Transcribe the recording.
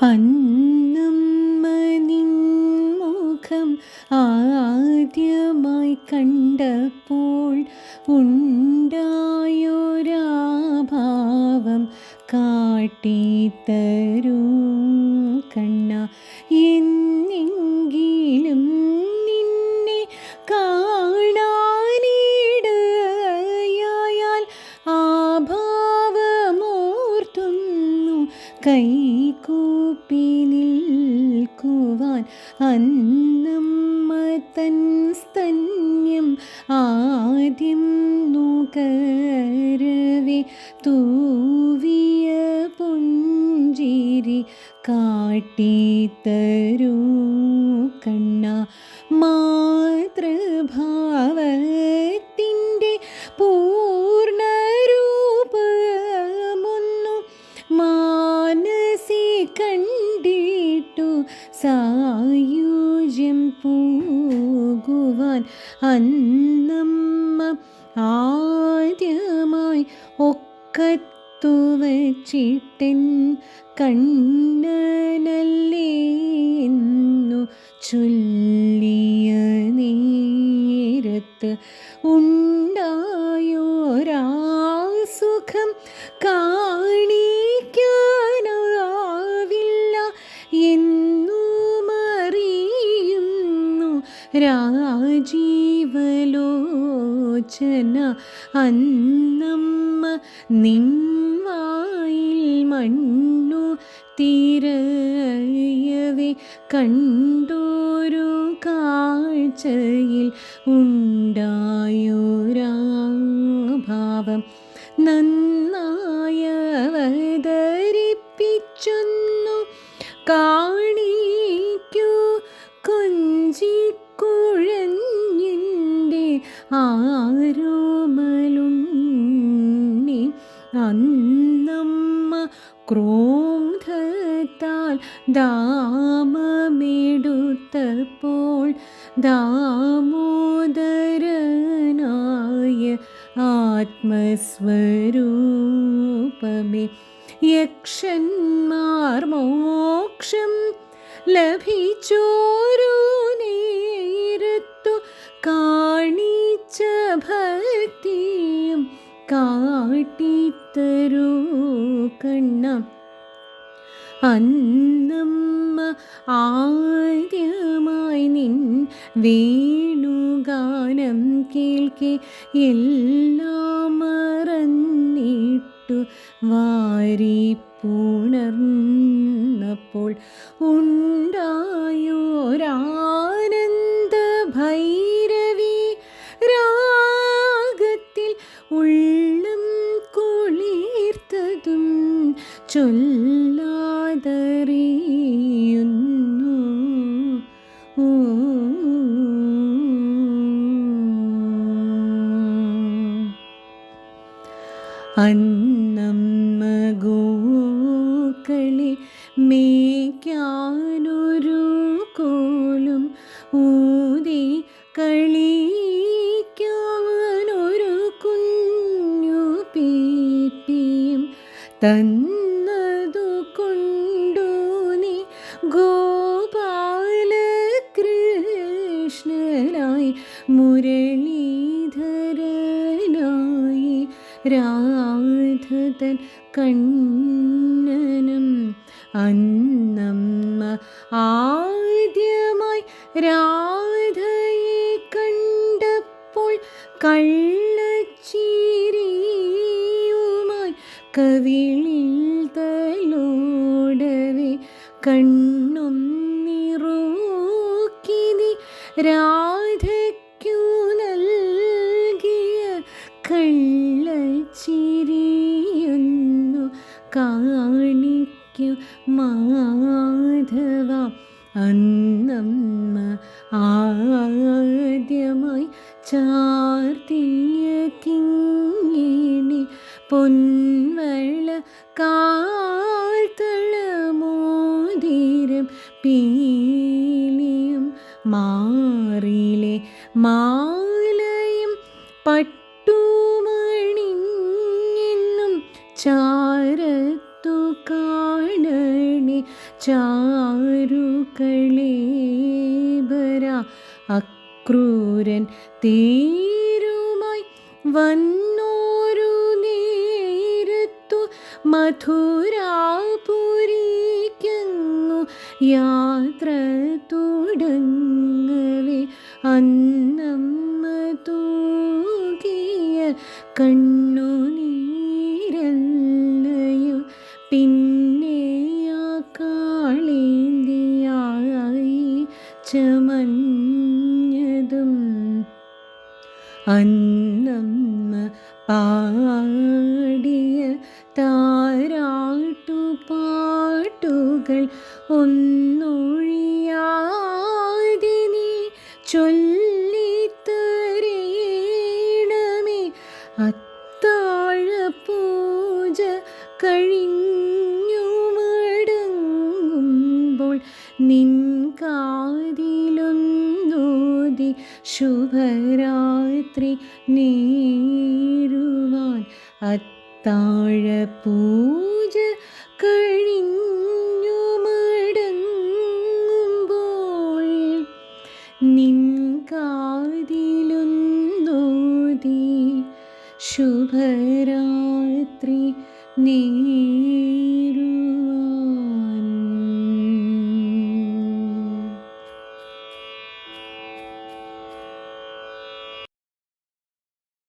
അന്നമ്മ നിൻമുഖം ആദ്യമായി കണ്ടപ്പോൾ ഉണ്ടായൊരാഭാവം കാട്ടിത്തരൂ കണ്ണ. എന്നെങ്കിലും നിന്നെ കാണാനിടയായാൽ ആ ഭാവമോർത്തുന്നു കൈകൂപ്പി ആദ്യം കരുവി തൂവിയ പുഞ്ചിരി കാട്ടിത്തരൂ കണ്ണ. മാതൃഭാവത്തിന്റെ പൂർണരൂപമൊന്നു മാനസി കണ്ടിട്ടു സായുജ്യം പൂകുവാൻ അന്നമ്മ ആദ്യമായി ഒക്കത്തു വച്ചിട്ടൻ കണ്ണനല്ലേ എന്നു ചൊല്ലിയ നേരത്ത് ഉണ്ടായോരാസുഖം കാണിക്കാനാവില്ല എന്നുമറിയുന്നു രാജീവലോചന അന്നമ്മ നിൻവായിൽ മണ്ണു തിരയവേ കണ്ടോരു കാഴ്ചയിൽ ഉണ്ടായൊരാഭാവം. നന്നായവതരിപ്പിച്ചൊന്നു കാണിക്കൂ ആരോമലുണ്ണി അന്നമ്മ ക്രോധത്താൽ ദാമമെടുത്തപ്പോൾ ദാമോദരനായ ആത്മസ്വരൂപമേ. യക്ഷന്മാർ മോക്ഷം ലഭിച്ചോരു കണ്ണ. അന്നമ്മ ആദ്യമായി നിൻ വേണുഗാനം കേൾക്കെ. എല്ലാം മറന്നിട്ടു വാരി പുണർന്നപ്പോൾ ഉണ്ടായോരാനന്ദ ചൊല്ലാതറിയുന്നു. അന്നം ഗോക്കളെ മേക്കാനൊരു കോലും ഊതി കളിക്കാനൊരു കുഞ്ഞു പീപ്പിയും മുരളീധരനായി രാധതൻ കണ്ണനും അന്നമ്മ ആദ്യമായി രാധയെ കണ്ടപ്പോൾ കള്ളച്ചീരിയുമായി കവിളിൽ തലോടവേ കണ്ണും നിറൂക്കിനി രാധയ്ക്കു മാധവ അന്നമ്മ ആദ്യമായി ചാർത്തിയ കിങ്ങിണി പൊൻവള കാൽത്തളമോതിരം പീലിയും മാറിലെ മാലയും വന്നോരു നേരത്തു മധുരാപുരിക്കങ്ങു യാത്ര തുടങ്ങവേ. അന്നമ്മ തൂകിയ കണ്ണുനീരല്ലയോ. പിന്നെ ആ കാളേന്തിയായി ചമഞ്ഞതും അന്നമ്മ പാടിയ താരാട്ടുപാട്ടുകൾ ഒന്നൊഴിയാതെ നീ ചൊല്ലിത്തരേണമേ. അത്താഴ പൂജ കഴിഞ്ഞു മടങ്ങുമ്പോൾ നിൻ കാതിലൊന്നോതി ശുഭരാത്രി നേരുവാൻ അത്താഴ പൂജ കഴിഞ്ഞു മടങ്ങുമ്പോൾ നിൻ കാതിലൊന്നോതി ശുഭരാത്രി നേരുവാൻ